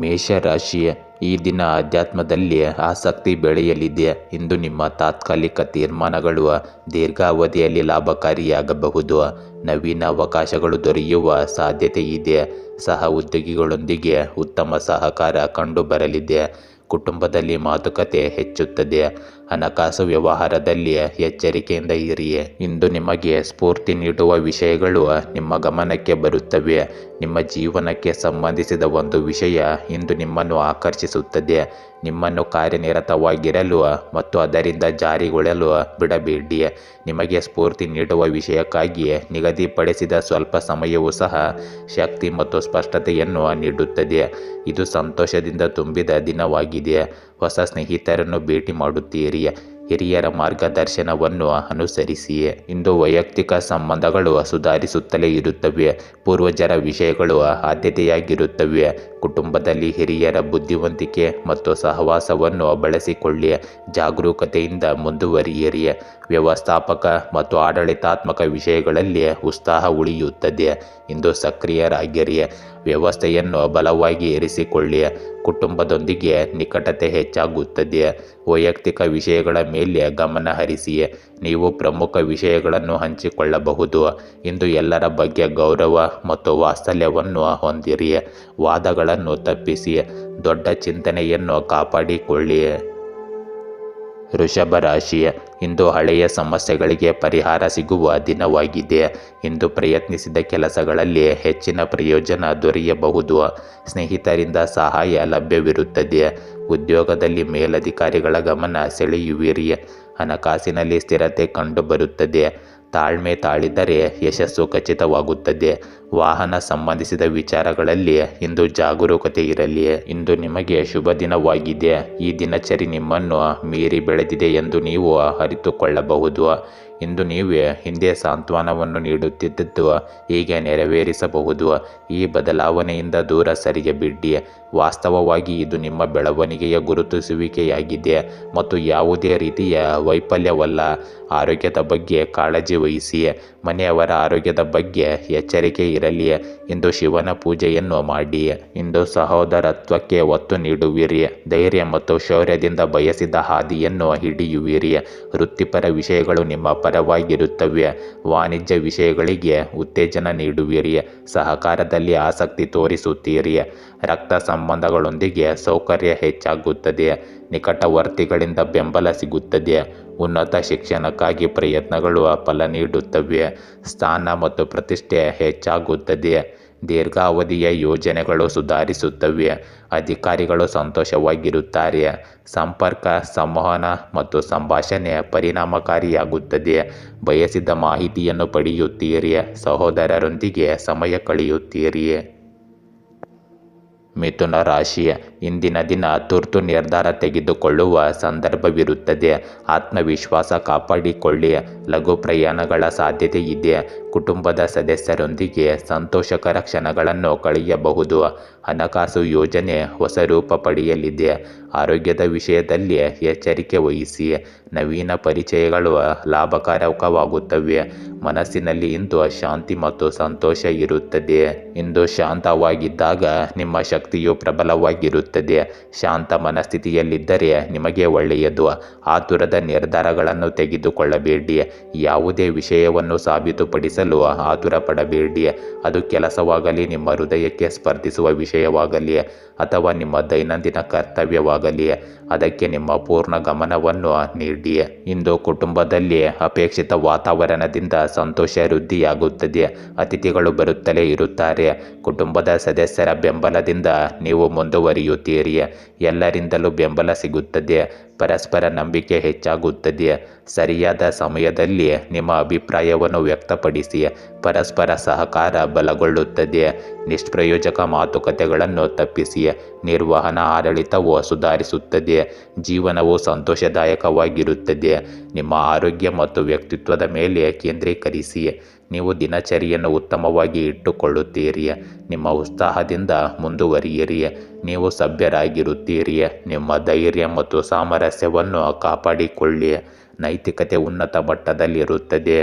ಮೇಷರಾಶಿ ಈ ದಿನ ಅಧ್ಯಾತ್ಮದಲ್ಲಿ ಆಸಕ್ತಿ ಬೆಳೆಯಲಿದೆ ಇಂದು ನಿಮ್ಮ ತಾತ್ಕಾಲಿಕ ತೀರ್ಮಾನಗಳು ದೀರ್ಘಾವಧಿಯಲ್ಲಿ ಲಾಭಕಾರಿಯಾಗಬಹುದು. ನವೀನ ಅವಕಾಶಗಳು ದೊರೆಯುವ ಸಾಧ್ಯತೆ ಇದೆ. ಸಹ ಉದ್ಯೋಗಿಗಳೊಂದಿಗೆ ಉತ್ತಮ ಸಹಕಾರ ಕಂಡುಬರಲಿದೆ. ಕುಟುಂಬದಲ್ಲಿ ಮಾತುಕತೆ ಹೆಚ್ಚುತ್ತದೆ. ಹಣಕಾಸು ವ್ಯವಹಾರದಲ್ಲಿ ಎಚ್ಚರಿಕೆಯಿಂದ ಇರಿ ಇಂದು ನಿಮಗೆ ಸ್ಫೂರ್ತಿ ನೀಡುವ ವಿಷಯಗಳು ನಿಮ್ಮ ಗಮನಕ್ಕೆ ಬರುತ್ತವೆ. ನಿಮ್ಮ ಜೀವನಕ್ಕೆ ಸಂಬಂಧಿಸಿದ ಒಂದು ವಿಷಯ ಇಂದು ನಿಮ್ಮನ್ನು ಆಕರ್ಷಿಸುತ್ತದೆ. ನಿಮ್ಮನ್ನು ಕಾರ್ಯನಿರತವಾಗಿರಲು ಮತ್ತು ಅದರಿಂದ ಜಾರಿಗೊಳ್ಳಲು ಬಿಡಬೇಡಿ. ನಿಮಗೆ ಸ್ಫೂರ್ತಿ ನೀಡುವ ವಿಷಯಕ್ಕಾಗಿ ನಿಗದಿಪಡಿಸಿದ ಸ್ವಲ್ಪ ಸಮಯವೂ ಸಹ ಶಕ್ತಿ ಮತ್ತು ಸ್ಪಷ್ಟತೆಯನ್ನು ನೀಡುತ್ತದೆ. ಇದು ಸಂತೋಷದಿಂದ ತುಂಬಿದ ದಿನವಾಗಿದೆ. ಹೊಸ ಸ್ನೇಹಿತರನ್ನು ಭೇಟಿ ಮಾಡುತ್ತೀರಿ ಹಿರಿಯರ ಮಾರ್ಗದರ್ಶನವನ್ನು ಅನುಸರಿಸಿಯೇ. ಇಂದು ವೈಯಕ್ತಿಕ ಸಂಬಂಧಗಳು ಸುಧಾರಿಸುತ್ತಲೇ ಇರುತ್ತವೆ. ಪೂರ್ವಜರ ವಿಷಯಗಳು ಆದ್ಯತೆಯಾಗಿರುತ್ತವೆ. ಕುಟುಂಬದಲ್ಲಿ ಹಿರಿಯರ ಬುದ್ಧಿವಂತಿಕೆ ಮತ್ತು ಸಹವಾಸವನ್ನು ಬಳಸಿಕೊಳ್ಳಿ. ಜಾಗರೂಕತೆಯಿಂದ ಮುಂದುವರಿಯಿರಿ. ವ್ಯವಸ್ಥಾಪಕ ಮತ್ತು ಆಡಳಿತಾತ್ಮಕ ವಿಷಯಗಳಲ್ಲಿ ಉತ್ಸಾಹ ಉಳಿಯುತ್ತದೆ. ಇಂದು ಸಕ್ರಿಯರಾಗಿರಿ ವ್ಯವಸ್ಥೆಯನ್ನು ಬಲವಾಗಿ ಇರಿಸಿಕೊಳ್ಳಿ ಕುಟುಂಬದೊಂದಿಗೆ ನಿಕಟತೆ ಹೆಚ್ಚಾಗುತ್ತದೆ. ವೈಯಕ್ತಿಕ ವಿಷಯಗಳ ಮೇಲೆ ಗಮನ ಹರಿಸಿ. ನೀವು ಪ್ರಮುಖ ವಿಷಯಗಳನ್ನು ಹಂಚಿಕೊಳ್ಳಬಹುದು. ಇಂದು ಎಲ್ಲರ ಬಗ್ಗೆ ಗೌರವ ಮತ್ತು ವಾತ್ಸಲ್ಯವನ್ನು ಹೊಂದಿರಿ. ವಾದಗಳನ್ನು ತಪ್ಪಿಸಿ. ದೊಡ್ಡ ಚಿಂತನೆಯನ್ನು ಕಾಪಾಡಿಕೊಳ್ಳಿ. ವೃಷಭ ರಾಶಿ ಇಂದು ಹಳೆಯ ಸಮಸ್ಯೆಗಳಿಗೆ ಪರಿಹಾರ ಸಿಗುವ ದಿನವಾಗಿದೆ. ಇಂದು ಪ್ರಯತ್ನಿಸಿದ ಕೆಲಸಗಳಲ್ಲಿ ಹೆಚ್ಚಿನ ಪ್ರಯೋಜನ ದೊರೆಯಬಹುದು. ಸ್ನೇಹಿತರಿಂದ ಸಹಾಯ ಲಭ್ಯವಿರುತ್ತದೆ. ಉದ್ಯೋಗದಲ್ಲಿ ಮೇಲಧಿಕಾರಿಗಳ ಗಮನ ಸೆಳೆಯುವಿರಿ. ಹಣಕಾಸಿನಲ್ಲಿ ಸ್ಥಿರತೆ ಕಂಡುಬರುತ್ತದೆ. ತಾಳ್ಮೆ ತಾಳಿದರೆ ಯಶಸ್ಸು ಖಚಿತವಾಗುತ್ತದೆ. ವಾಹನ ಸಂಬಂಧಿಸಿದ ವಿಚಾರಗಳಲ್ಲಿ ಇಂದು ಜಾಗರೂಕತೆ ಇರಲಿ. ಇಂದು ನಿಮಗೆ ಶುಭ ದಿನವಾಗಿದೆ. ಈ ದಿನಚರಿ ನಿಮ್ಮನ್ನು ಮೀರಿ ಬೆಳೆದಿದೆ ಎಂದು ನೀವು ಅರಿತುಕೊಳ್ಳಬಹುದು. ಇಂದು ನೀವೇ ಹಿಂದೆ ಸಾಂತ್ವನವನ್ನು ನೀಡುತ್ತಿದ್ದದ್ದು ಹೀಗೆ ನೆರವೇರಿಸಬಹುದು. ಈ ಬದಲಾವಣೆಯಿಂದ ದೂರ ಸರಿಯಬಿಡಿ ವಾಸ್ತವವಾಗಿ ಇದು ನಿಮ್ಮ ಬೆಳವಣಿಗೆಯ ಗುರುತಿಸುವಿಕೆಯಾಗಿದೆ ಮತ್ತು ಯಾವುದೇ ರೀತಿಯ ವೈಫಲ್ಯವಲ್ಲ. ಆರೋಗ್ಯದ ಬಗ್ಗೆ ಕಾಳಜಿ ವಹಿಸಿ. ಮನೆಯವರ ಆರೋಗ್ಯದ ಬಗ್ಗೆ ಎಚ್ಚರಿಕೆ ಇರಲಿ. ಇಂದು ಶಿವನ ಪೂಜೆಯನ್ನು ಮಾಡಿ. ಇಂದು ಸಹೋದರತ್ವಕ್ಕೆ ಒತ್ತು ನೀಡುವಿರಿ. ಧೈರ್ಯ ಮತ್ತು ಶೌರ್ಯದಿಂದ ಬಯಸಿದ ಹಾದಿಯನ್ನು ಹಿಡಿಯುವಿರಿ. ವೃತ್ತಿಪರ ವಿಷಯಗಳು ನಿಮ್ಮ ಪರವಾಗಿರುತ್ತವೆ ವಾಣಿಜ್ಯ ವಿಷಯಗಳಿಗೆ ಉತ್ತೇಜನ ನೀಡುವಿರಿ. ಸಹಕಾರದಲ್ಲಿ ಆಸಕ್ತಿ ತೋರಿಸುತ್ತೀರಿ. ರಕ್ತ ಸಂಬಂಧಗಳೊಂದಿಗೆ ಸೌಕರ್ಯ ಹೆಚ್ಚಾಗುತ್ತದೆ. ನಿಕಟವರ್ತಿಗಳಿಂದ ಬೆಂಬಲ ಸಿಗುತ್ತದೆ. ಉನ್ನತ ಶಿಕ್ಷಣಕ್ಕಾಗಿ ಪ್ರಯತ್ನಗಳು ಫಲ ನೀಡುತ್ತವೆ. ಸ್ಥಾನ ಮತ್ತು ಪ್ರತಿಷ್ಠೆ ಹೆಚ್ಚಾಗುತ್ತದೆ. ದೀರ್ಘಾವಧಿಯ ಯೋಜನೆಗಳು ಸುಧಾರಿಸುತ್ತವೆ. ಅಧಿಕಾರಿಗಳು ಸಂತೋಷವಾಗಿರುತ್ತಾರೆ. ಸಂಪರ್ಕ, ಸಂವಹನ ಮತ್ತು ಸಂಭಾಷಣೆ ಪರಿಣಾಮಕಾರಿಯಾಗುತ್ತದೆ. ಬಯಸಿದ ಮಾಹಿತಿಯನ್ನು ಪಡೆಯುತ್ತೀರಿ. ಸಹೋದರರೊಂದಿಗೆ ಸಮಯ ಕಳೆಯುತ್ತೀರಿ. ಮಿಥುನ ರಾಶಿ ಇಂದಿನ ದಿನ ತುರ್ತು ನಿರ್ಧಾರ ತೆಗೆದುಕೊಳ್ಳುವ ಸಂದರ್ಭವಿರುತ್ತದೆ. ಆತ್ಮವಿಶ್ವಾಸ ಕಾಪಾಡಿಕೊಳ್ಳಿ. ಲಘು ಪ್ರಯಾಣಗಳ ಸಾಧ್ಯತೆ ಇದೆ. ಕುಟುಂಬದ ಸದಸ್ಯರೊಂದಿಗೆ ಸಂತೋಷಕರ ಕ್ಷಣಗಳನ್ನು ಕಳೆಯಬಹುದು. ಹಣಕಾಸು ಯೋಜನೆ ಹೊಸ ರೂಪ ಪಡೆಯಲಿದೆ. ಆರೋಗ್ಯದ ವಿಷಯದಲ್ಲಿ ಎಚ್ಚರಿಕೆ ವಹಿಸಿ. ನವೀನ ಪರಿಚಯಗಳು ಲಾಭಕಾರಕವಾಗುತ್ತವೆ. ಮನಸ್ಸಿನಲ್ಲಿ ಇಂದು ಶಾಂತಿ ಮತ್ತು ಸಂತೋಷ ಇರುತ್ತದೆ. ಇಂದು ಶಾಂತವಾಗಿದ್ದಾಗ ನಿಮ್ಮ ಶಕ್ತಿಯು ಪ್ರಬಲವಾಗಿರುತ್ತದೆ. ಪಡೆಯುತ್ತದೆ ಶಾಂತ ಮನಸ್ಥಿತಿಯಲ್ಲಿದ್ದರೆ ನಿಮಗೆ ಒಳ್ಳೆಯದು. ಆತುರದ ನಿರ್ಧಾರಗಳನ್ನು ತೆಗೆದುಕೊಳ್ಳಬೇಡಿ. ಯಾವುದೇ ವಿಷಯವನ್ನು ಸಾಬೀತುಪಡಿಸಲು ಆತುರ ಪಡಬೇಡಿ ಅದು ಕೆಲಸವಾಗಲಿ, ನಿಮ್ಮ ಹೃದಯಕ್ಕೆ ಸ್ಪರ್ಧಿಸುವ ವಿಷಯವಾಗಲಿ. ಅಥವಾ ನಿಮ್ಮ ದೈನಂದಿನ ಕರ್ತವ್ಯವಾಗಲಿ, ಅದಕ್ಕೆ ನಿಮ್ಮ ಪೂರ್ಣ ಗಮನವನ್ನು ನೀಡಿ. ಇಂದು ಕುಟುಂಬದಲ್ಲಿ ಅಪೇಕ್ಷಿತ ವಾತಾವರಣದಿಂದ ಸಂತೋಷ, ವೃದ್ಧಿಯಾಗುತ್ತದೆ. ಅತಿಥಿಗಳು ಬರುತ್ತಲೇ ಇರುತ್ತಾರೆ. ಕುಟುಂಬದ ಸದಸ್ಯರ ಬೆಂಬಲದಿಂದ ನೀವು ಮುಂದುವರಿಯುತ್ತೀರಿ. ಎಲ್ಲರಿಂದಲೂ ಬೆಂಬಲ ಸಿಗುತ್ತದೆ. ಪರಸ್ಪರ ನಂಬಿಕೆ ಹೆಚ್ಚಾಗುತ್ತದೆ ಸರಿಯಾದ ಸಮಯದಲ್ಲಿ ನಿಮ್ಮ ಅಭಿಪ್ರಾಯವನ್ನು ವ್ಯಕ್ತಪಡಿಸಿ ಪರಸ್ಪರ ಸಹಕಾರ ಬಲಗೊಳ್ಳುತ್ತದೆ ನಿಷ್ಪ್ರಯೋಜಕ ಮಾತುಕತೆಗಳನ್ನು ತಪ್ಪಿಸಿ ನಿರ್ವಹಣಾ ಆಡಳಿತವು ಸುಧಾರಿಸುತ್ತದೆ ಜೀವನವು ಸಂತೋಷದಾಯಕವಾಗಿರುತ್ತದೆ ನಿಮ್ಮ ಆರೋಗ್ಯ ಮತ್ತು ವ್ಯಕ್ತಿತ್ವದ ಮೇಲೆ ಕೇಂದ್ರೀಕರಿಸಿ ನೀವು ದಿನಚರಿಯನ್ನು ಉತ್ತಮವಾಗಿ ಇಟ್ಟುಕೊಳ್ಳುತ್ತೀರಿ ನಿಮ್ಮ ಉತ್ಸಾಹದಿಂದ ಮುಂದುವರಿಯಿರಿ ನೀವು ಸಭ್ಯರಾಗಿರುತ್ತೀರಿ ನಿಮ್ಮ ಧೈರ್ಯ ಮತ್ತು ಸಾಮರಸ್ಯವನ್ನು ಕಾಪಾಡಿಕೊಳ್ಳಿ ನೈತಿಕತೆ ಉನ್ನತ ಮಟ್ಟದಲ್ಲಿರುತ್ತದೆ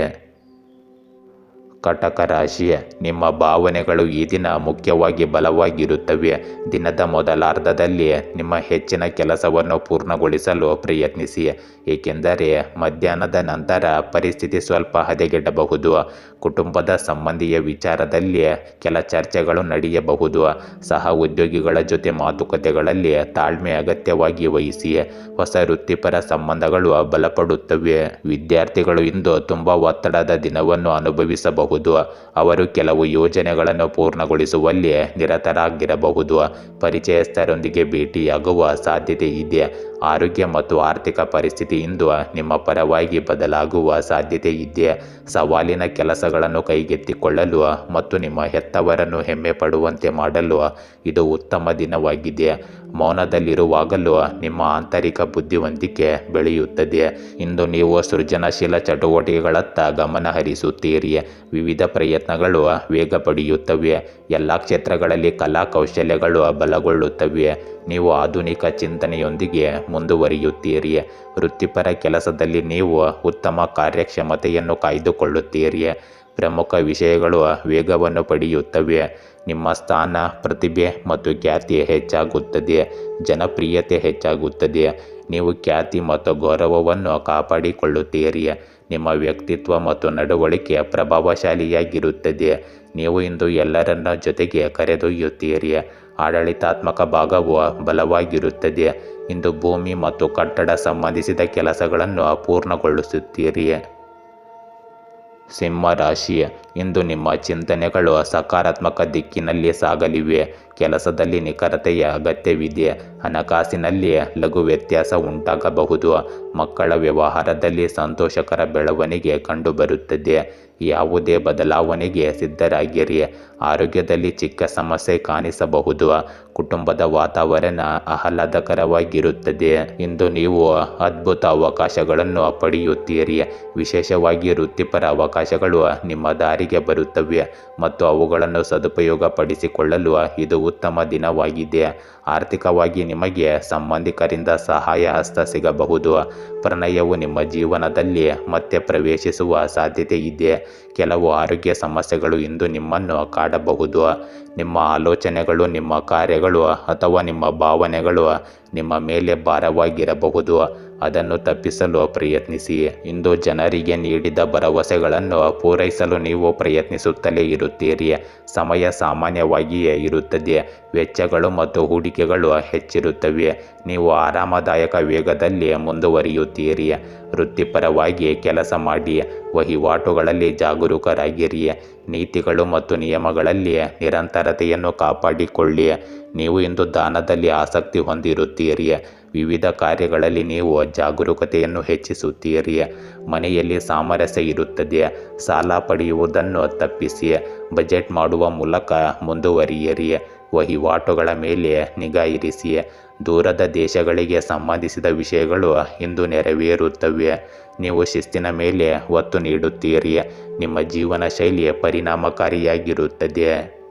ಕಟಕ ರಾಶಿಯ, ನಿಮ್ಮ ಭಾವನೆಗಳು ಈ ದಿನ ಮುಖ್ಯವಾಗಿ ಬಲವಾಗಿರುತ್ತವೆ. ದಿನದ ಮೊದಲಾರ್ಧದಲ್ಲಿ ನಿಮ್ಮ ಹೆಚ್ಚಿನ ಕೆಲಸವನ್ನು ಪೂರ್ಣಗೊಳಿಸಲು ಪ್ರಯತ್ನಿಸಿ. ಏಕೆಂದರೆ ಮಧ್ಯಾಹ್ನದ ನಂತರ ಪರಿಸ್ಥಿತಿ ಸ್ವಲ್ಪ ಹದಗೆಡಬಹುದು. ಕುಟುಂಬದ ಸಂಬಂಧಿಯ ವಿಚಾರದಲ್ಲಿ ಕೆಲ ಚರ್ಚೆಗಳು ನಡೆಯಬಹುದು. ಸಹ ಉದ್ಯೋಗಿಗಳ ಜೊತೆ ಮಾತುಕತೆಗಳಲ್ಲಿ ತಾಳ್ಮೆ ಅಗತ್ಯವಾಗಿ ವಹಿಸಿ. ಹೊಸ ವೃತ್ತಿಪರ ಸಂಬಂಧಗಳು ಬಲಪಡುತ್ತವೆ. ವಿದ್ಯಾರ್ಥಿಗಳು ಇಂದು ತುಂಬ ಒತ್ತಡದ ದಿನವನ್ನು ಅನುಭವಿಸಬಹುದು. ಅವರು ಕೆಲವು ಯೋಜನೆಗಳನ್ನು ಪೂರ್ಣಗೊಳಿಸುವಲ್ಲಿ ನಿರತರಾಗಿರಬಹುದು. ಪರಿಚಯಸ್ಥರೊಂದಿಗೆ ಭೇಟಿಯಾಗುವ ಸಾಧ್ಯತೆ ಇದೆ ಆರೋಗ್ಯ ಮತ್ತು ಆರ್ಥಿಕ ಪರಿಸ್ಥಿತಿ ಇಂದು ನಿಮ್ಮ ಪರವಾಗಿ ಬದಲಾಗುವ ಸಾಧ್ಯತೆ ಇದೆ. ಸವಾಲಿನ ಕೆಲಸಗಳನ್ನು ಕೈಗೆತ್ತಿಕೊಳ್ಳಲು ಮತ್ತು ನಿಮ್ಮ ಹೆತ್ತವರನ್ನು ಹೆಮ್ಮೆ ಪಡುವಂತೆ ಮಾಡಲು ಇದು ಉತ್ತಮ ದಿನವಾಗಿದೆ. ಮೌನದಲ್ಲಿರುವಾಗಲೂ ನಿಮ್ಮ ಆಂತರಿಕ ಬುದ್ಧಿವಂತಿಕೆ ಬೆಳೆಯುತ್ತದೆ. ಇಂದು ನೀವು ಸೃಜನಶೀಲ ಚಟುವಟಿಕೆಗಳತ್ತ ಗಮನ ಹರಿಸುತ್ತೀರಿ. ವಿವಿಧ ಪ್ರಯತ್ನಗಳು ವೇಗ ಪಡೆಯುತ್ತವೆ. ಎಲ್ಲ ಕ್ಷೇತ್ರಗಳಲ್ಲಿ ಕಲಾ ಕೌಶಲ್ಯಗಳು ಬಲಗೊಳ್ಳುತ್ತವೆ. ನೀವು ಆಧುನಿಕ ಚಿಂತನೆಯೊಂದಿಗೆ ಮುಂದುವರಿಯುತ್ತೀರಿ ವೃತ್ತಿಪರ ಕೆಲಸದಲ್ಲಿ ನೀವು ಉತ್ತಮ ಕಾರ್ಯಕ್ಷಮತೆಯನ್ನು ಕಾಯ್ದುಕೊಳ್ಳುತ್ತೀರಿ ಪ್ರಮುಖ ವಿಷಯಗಳು ವೇಗವನ್ನು ಪಡೆಯುತ್ತವೆ. ನಿಮ್ಮ ಸ್ಥಾನ, ಪ್ರತಿಭೆ ಮತ್ತು ಖ್ಯಾತಿ ಹೆಚ್ಚಾಗುತ್ತದೆ. ಜನಪ್ರಿಯತೆ ಹೆಚ್ಚಾಗುತ್ತದೆ. ನೀವು ಖ್ಯಾತಿ ಮತ್ತು ಗೌರವವನ್ನು ಕಾಪಾಡಿಕೊಳ್ಳುತ್ತೀರಿ ನಿಮ್ಮ ವ್ಯಕ್ತಿತ್ವ ಮತ್ತು ನಡವಳಿಕೆ ಪ್ರಭಾವಶಾಲಿಯಾಗಿರುತ್ತದೆ. ನೀವು ಇಂದು ಎಲ್ಲರನ್ನ ಜೊತೆಗೆ ಕರೆದೊಯ್ಯುತ್ತೀರಿ ಆಡಳಿತಾತ್ಮಕ ಭಾಗವು ಬಲವಾಗಿರುತ್ತದೆ. ಇಂದು ಭೂಮಿ ಮತ್ತು ಕಟ್ಟಡ ಸಂಬಂಧಿಸಿದ ಕೆಲಸಗಳನ್ನು ಪೂರ್ಣಗೊಳಿಸುತ್ತೀರಿ. ಸಿಂಹ ರಾಶಿ ಇಂದು ನಿಮ್ಮ ಚಿಂತನೆಗಳು ಸಕಾರಾತ್ಮಕ ದಿಕ್ಕಿನಲ್ಲಿ ಸಾಗಲಿವೆ. ಕೆಲಸದಲ್ಲಿ ನಿಖರತೆಯ ಅಗತ್ಯವಿದೆ. ಹಣಕಾಸಿನಲ್ಲಿ ಲಘು ವ್ಯತ್ಯಾಸ ಉಂಟಾಗಬಹುದು. ಮಕ್ಕಳ ವ್ಯವಹಾರದಲ್ಲಿ ಸಂತೋಷಕರ ಬೆಳವಣಿಗೆ ಕಂಡುಬರುತ್ತದೆ. ಯಾವುದೇ ಬದಲಾವಣೆಗೆ ಸಿದ್ಧರಾಗಿರಿ. ಆರೋಗ್ಯದಲ್ಲಿ ಚಿಕ್ಕ ಸಮಸ್ಯೆ ಕಾಣಿಸಬಹುದು. ಕುಟುಂಬದ ವಾತಾವರಣ ಆಹ್ಲಾದಕರವಾಗಿರುತ್ತದೆ. ಇಂದು ನೀವು ಅದ್ಭುತ ಅವಕಾಶಗಳನ್ನು ಪಡೆಯುತ್ತೀರಿ. ವಿಶೇಷವಾಗಿ ವೃತ್ತಿಪರ ಅವಕಾಶಗಳು ನಿಮ್ಮ ದಾರಿಗೆ ಬರುತ್ತವೆ ಮತ್ತು ಅವುಗಳನ್ನು ಸದುಪಯೋಗಪಡಿಸಿಕೊಳ್ಳಲು ಇದು ಉತ್ತಮ ದಿನವಾಗಿದೆ. ಆರ್ಥಿಕವಾಗಿ ನಿಮಗೆ ಸಂಬಂಧಿಕರಿಂದ ಸಹಾಯ ಹಸ್ತ ಸಿಗಬಹುದು. ಪ್ರಣಯವು ನಿಮ್ಮ ಜೀವನದಲ್ಲಿ ಮತ್ತೆ ಪ್ರವೇಶಿಸುವ ಸಾಧ್ಯತೆ ಇದೆ. ಕೆಲವು ಆರೋಗ್ಯ ಸಮಸ್ಯೆಗಳು ಇಂದು ನಿಮ್ಮನ್ನು ಕಾಡಬಹುದು. ನಿಮ್ಮ ಆಲೋಚನೆಗಳು, ನಿಮ್ಮ ಕಾರ್ಯಗಳು ಅಥವಾ ನಿಮ್ಮ ಭಾವನೆಗಳು ನಿಮ್ಮ ಮೇಲೆ ಭಾರವಾಗಿರಬಹುದು. ಅದನ್ನು ತಪ್ಪಿಸಲು ಪ್ರಯತ್ನಿಸಿ. ಇಂದು ಜನರಿಗೆ ನೀಡಿದ ಭರವಸೆಗಳನ್ನು ಪೂರೈಸಲು ನೀವು ಪ್ರಯತ್ನಿಸುತ್ತಲೇ ಇರುತ್ತೀರಿ. ಸಮಯ ಸಾಮಾನ್ಯವಾಗಿಯೇ ಇರುತ್ತದೆ. ವೆಚ್ಚಗಳು ಮತ್ತು ಹೂಡಿಕೆಗಳು ಹೆಚ್ಚಿರುತ್ತವೆ. ನೀವು ಆರಾಮದಾಯಕ ವೇಗದಲ್ಲಿ ಮುಂದುವರಿಯುತ್ತೀರಿ. ವೃತ್ತಿಪರವಾಗಿ ಕೆಲಸ ಮಾಡಿ. ವಹಿವಾಟುಗಳಲ್ಲಿ ಜಾಗರೂಕರಾಗಿರಿ. ನೀತಿಗಳು ಮತ್ತು ನಿಯಮಗಳಲ್ಲಿ ನಿರಂತರತೆಯನ್ನು ಕಾಪಾಡಿಕೊಳ್ಳಿ. ನೀವು ಇಂದು ದಾನದಲ್ಲಿ ಆಸಕ್ತಿ ಹೊಂದಿರುತ್ತೀರಿ. ವಿವಿಧ ಕಾರ್ಯಗಳಲ್ಲಿ ನೀವು ಜಾಗರೂಕತೆಯನ್ನು ಹೆಚ್ಚಿಸುತ್ತೀರಿ. ಮನೆಯಲ್ಲಿ ಸಾಮರಸ್ಯ ಇರುತ್ತದೆ. ಸಾಲ ಪಡೆಯುವುದನ್ನು ತಪ್ಪಿಸಿ. ಬಜೆಟ್ ಮಾಡುವ ಮೂಲಕ ಮುಂದುವರಿಯಿರಿ. ವಹಿವಾಟುಗಳ ಮೇಲೆ ನಿಗಾ ಇರಿಸಿ. ದೂರದ ದೇಶಗಳಿಗೆ ಸಂಬಂಧಿಸಿದ ವಿಷಯಗಳು ಇಂದು ನೆರವೇರುತ್ತವೆ. ನೀವು ಶಿಸ್ತಿನ ಮೇಲೆ ಒತ್ತು ನೀಡುತ್ತೀರಿ. ನಿಮ್ಮ ಜೀವನ ಶೈಲಿಯ ಪರಿಣಾಮಕಾರಿಯಾಗಿರುತ್ತದೆ.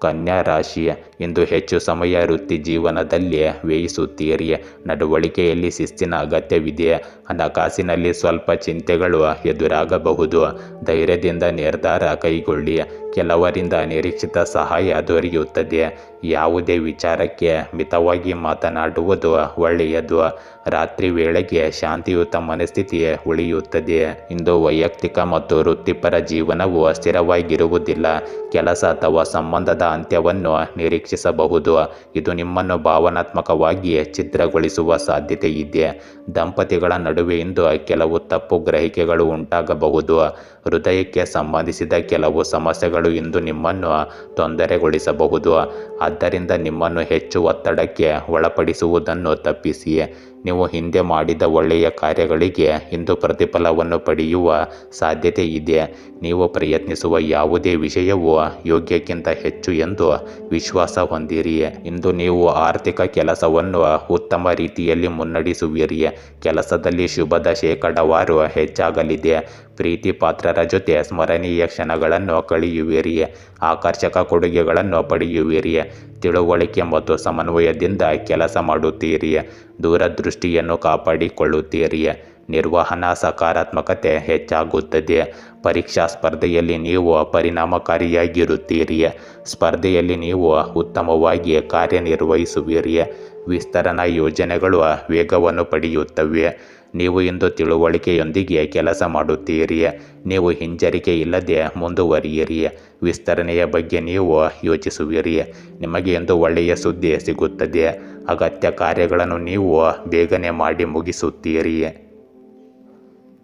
ಕನ್ಯಾ ರಾಶಿಯ ಇಂದು ಹೆಚ್ಚು ಸಮಯ ವೃತ್ತಿ ಜೀವನದಲ್ಲಿ ವ್ಯಯಿಸುತ್ತೀರಿ. ನಡವಳಿಕೆಯಲ್ಲಿ ಶಿಸ್ತಿನ ಅಗತ್ಯವಿದೆ. ಹಣಕಾಸಿನಲ್ಲಿ ಸ್ವಲ್ಪ ಚಿಂತೆಗಳು ಎದುರಾಗಬಹುದು. ಧೈರ್ಯದಿಂದ ನಿರ್ಧಾರ ಕೈಗೊಳ್ಳಿ. ಕೆಲವರಿಂದ ನಿರೀಕ್ಷಿತ ಸಹಾಯ ದೊರೆಯುತ್ತದೆ. ಯಾವುದೇ ವಿಚಾರಕ್ಕೆ ಮಿತವಾಗಿ ಮಾತನಾಡುವುದು ಒಳ್ಳೆಯದು. ರಾತ್ರಿ ವೇಳೆಗೆ ಶಾಂತಿಯುತ ಮನಸ್ಥಿತಿ ಉಳಿಯುತ್ತದೆ. ಇಂದು ವೈಯಕ್ತಿಕ ಮತ್ತು ವೃತ್ತಿಪರ ಜೀವನವು ಸ್ಥಿರವಾಗಿರುವುದಿಲ್ಲ. ಕೆಲಸ ಅಥವಾ ಸಂಬಂಧದ ಅಂತ್ಯವನ್ನು ನಿರೀಕ್ಷಿಸಬಹುದು. ಇದು ನಿಮ್ಮನ್ನು ಭಾವನಾತ್ಮಕವಾಗಿ ಛಿದ್ರಗೊಳಿಸುವ ಸಾಧ್ಯತೆ ಇದೆ. ದಂಪತಿಗಳ ನಡುವೆ ಇಂದು ಕೆಲವು ತಪ್ಪು ಗ್ರಹಿಕೆಗಳು ಉಂಟಾಗಬಹುದು. ಹೃದಯಕ್ಕೆ ಸಂಬಂಧಿಸಿದ ಕೆಲವು ಸಮಸ್ಯೆಗಳು ಇಂದು ನಿಮ್ಮನ್ನು ತೊಂದರೆಗೊಳಿಸಬಹುದು. ಆದ್ದರಿಂದ ನಿಮ್ಮನ್ನು ಹೆಚ್ಚು ಒತ್ತಡಕ್ಕೆ ಒಳಪಡಿಸುವುದನ್ನು ತಪ್ಪಿಸಿ ನೀವು ಹಿಂದೆ ಮಾಡಿದ ಒಳ್ಳೆಯ ಕಾರ್ಯಗಳಿಗೆ ಇಂದು ಪ್ರತಿಫಲವನ್ನು ಪಡೆಯುವ ಸಾಧ್ಯತೆ ಇದೆ. ನೀವು ಪ್ರಯತ್ನಿಸುವ ಯಾವುದೇ ವಿಷಯವು ಯೋಗ್ಯಕ್ಕಿಂತ ಹೆಚ್ಚು ಎಂದು ವಿಶ್ವಾಸ ಹೊಂದಿರಿ. ಇಂದು ನೀವು ಆರ್ಥಿಕ ಕೆಲಸವನ್ನು ಉತ್ತಮ ರೀತಿಯಲ್ಲಿ ಮುನ್ನಡೆಸುವಿರಿ. ಕೆಲಸದಲ್ಲಿ ಶುಭದ ಶೇಕಡಾವಾರು ಹೆಚ್ಚಾಗಲಿದೆ. ಪ್ರೀತಿ ಪಾತ್ರರ ಜೊತೆ ಸ್ಮರಣೀಯ ಕ್ಷಣಗಳನ್ನು ಕಳೆಯುವಿರಿ. ಆಕರ್ಷಕ ಕೊಡುಗೆಗಳನ್ನು ಪಡೆಯುವಿರಿ. ತಿಳುವಳಿಕೆ ಮತ್ತು ಸಮನ್ವಯದಿಂದ ಕೆಲಸ ಮಾಡುತ್ತೀರಿ. ದೂರದೃಷ್ಟಿಯನ್ನು ಕಾಪಾಡಿಕೊಳ್ಳುತ್ತೀರಿ. ನಿರ್ವಹಣಾ ಸಕಾರಾತ್ಮಕತೆ ಹೆಚ್ಚಾಗುತ್ತದೆ. ಪರೀಕ್ಷಾ ಸ್ಪರ್ಧೆಯಲ್ಲಿ ನೀವು ಪರಿಣಾಮಕಾರಿಯಾಗಿರುತ್ತೀರಿ ಸ್ಪರ್ಧೆಯಲ್ಲಿ ನೀವು ಉತ್ತಮವಾಗಿ ಕಾರ್ಯನಿರ್ವಹಿಸುವಿರಿ. ವಿಸ್ತರಣಾ ಯೋಜನೆಗಳು ವೇಗವನ್ನು ಪಡೆಯುತ್ತವೆ. ನೀವು ಇಂದು ತಿಳುವಳಿಕೆಯೊಂದಿಗೆ ಕೆಲಸ ಮಾಡುತ್ತೀರಿ. ನೀವು ಹಿಂಜರಿಕೆ ಇಲ್ಲದೆ ಮುಂದುವರಿಯಿರಿ. ವಿಸ್ತರಣೆಯ ಬಗ್ಗೆ ನೀವು ಯೋಚಿಸುವಿರಿ. ನಿಮಗೆ ಎಂದು ಒಳ್ಳೆಯ ಸುದ್ದಿ ಸಿಗುತ್ತದೆ. ಅಗತ್ಯ ಕಾರ್ಯಗಳನ್ನು ನೀವು ಬೇಗನೆ ಮಾಡಿ ಮುಗಿಸುತ್ತೀರಿ.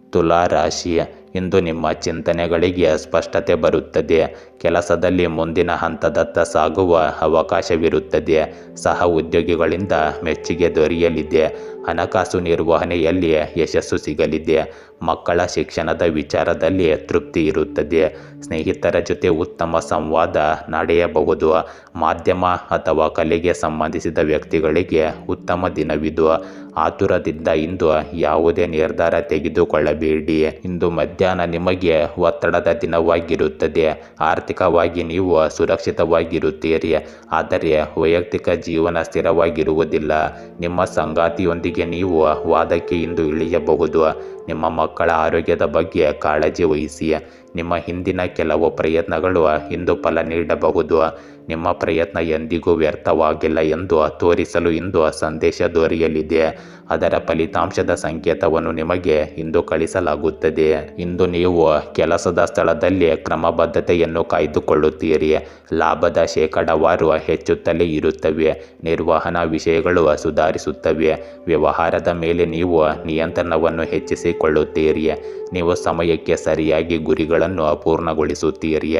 ತುಲಾ ರಾಶಿ ಇಂದು ನಿಮ್ಮ ಚಿಂತನೆಗಳಿಗೆ ಸ್ಪಷ್ಟತೆ ಬರುತ್ತದೆ. ಕೆಲಸದಲ್ಲಿ ಮುಂದಿನ ಹಂತದತ್ತ ಸಾಗುವ ಅವಕಾಶವಿರುತ್ತದೆ. ಸಹ ಉದ್ಯೋಗಿಗಳಿಂದ ಮೆಚ್ಚುಗೆ ದೊರೆಯಲಿದೆ. ಹಣಕಾಸು ನಿರ್ವಹಣೆಯಲ್ಲಿ ಯಶಸ್ಸು ಸಿಗಲಿದೆ. ಮಕ್ಕಳ ಶಿಕ್ಷಣದ ವಿಚಾರದಲ್ಲಿ ತೃಪ್ತಿ ಇರುತ್ತದೆ. ಸ್ನೇಹಿತರ ಜೊತೆ ಉತ್ತಮ ಸಂವಾದ ನಡೆಯಬಹುದು. ಮಾಧ್ಯಮ ಅಥವಾ ಕಲೆಗೆ ಸಂಬಂಧಿಸಿದ ವ್ಯಕ್ತಿಗಳಿಗೆ ಉತ್ತಮ ದಿನವಿದು. ಆತುರದಿಂದ ಇಂದು ಯಾವುದೇ ನಿರ್ಧಾರ ತೆಗೆದುಕೊಳ್ಳಬೇಡಿ. ಇಂದು ಮಧ್ಯಾಹ್ನ ನಿಮಗೆ ಒತ್ತಡದ ದಿನವಾಗಿರುತ್ತದೆ. ಆರ್ಥಿಕವಾಗಿ ನೀವು ಸುರಕ್ಷಿತವಾಗಿರುತ್ತೀರಿ. ಆದರೆ ವೈಯಕ್ತಿಕ ಜೀವನ ಸ್ಥಿರವಾಗಿರುವುದಿಲ್ಲ. ನಿಮ್ಮ ಸಂಗಾತಿಯೊಂದಿಗೆ ನೀವು ವಾದಕ್ಕೆ ಇಂದು ಇಳಿಯಬಹುದು. ನಿಮ್ಮ ಮಕ್ಕಳ ಆರೋಗ್ಯದ ಬಗ್ಗೆ ಕಾಳಜಿ ವಹಿಸಿ. ನಿಮ್ಮ ಹಿಂದಿನ ಕೆಲವು ಪ್ರಯತ್ನಗಳು ಇಂದು ಫಲ ನೀಡಬಹುದು. ನಿಮ್ಮ ಪ್ರಯತ್ನ ಎಂದಿಗೂ ವ್ಯರ್ಥವಾಗಿಲ್ಲ ಎಂದು ತೋರಿಸಲು ಇಂದು ಸಂದೇಶ ದೊರೆಯಲಿದೆ. ಅದರ ಫಲಿತಾಂಶದ ಸಂಕೇತವನ್ನು ನಿಮಗೆ ಇಂದು ಕಳಿಸಲಾಗುತ್ತದೆ. ಇಂದು ನೀವು ಕೆಲಸದ ಸ್ಥಳದಲ್ಲಿ ಕ್ರಮಬದ್ಧತೆಯನ್ನು ಕಾಯ್ದುಕೊಳ್ಳುತ್ತೀರಿ. ಲಾಭದ ಶೇಕಡಾವಾರು ಹೆಚ್ಚುತ್ತಲೇ ಇರುತ್ತವೆ. ನಿರ್ವಹಣಾ ವಿಷಯಗಳು ಸುಧಾರಿಸುತ್ತವೆ. ವ್ಯವಹಾರದ ಮೇಲೆ ನೀವು ನಿಯಂತ್ರಣವನ್ನು ಹೆಚ್ಚಿಸಿಕೊಳ್ಳುತ್ತೀರಿ. ನೀವು ಸಮಯಕ್ಕೆ ಸರಿಯಾಗಿ ಗುರಿಗಳನ್ನು ಪೂರ್ಣಗೊಳಿಸುತ್ತೀರಿ.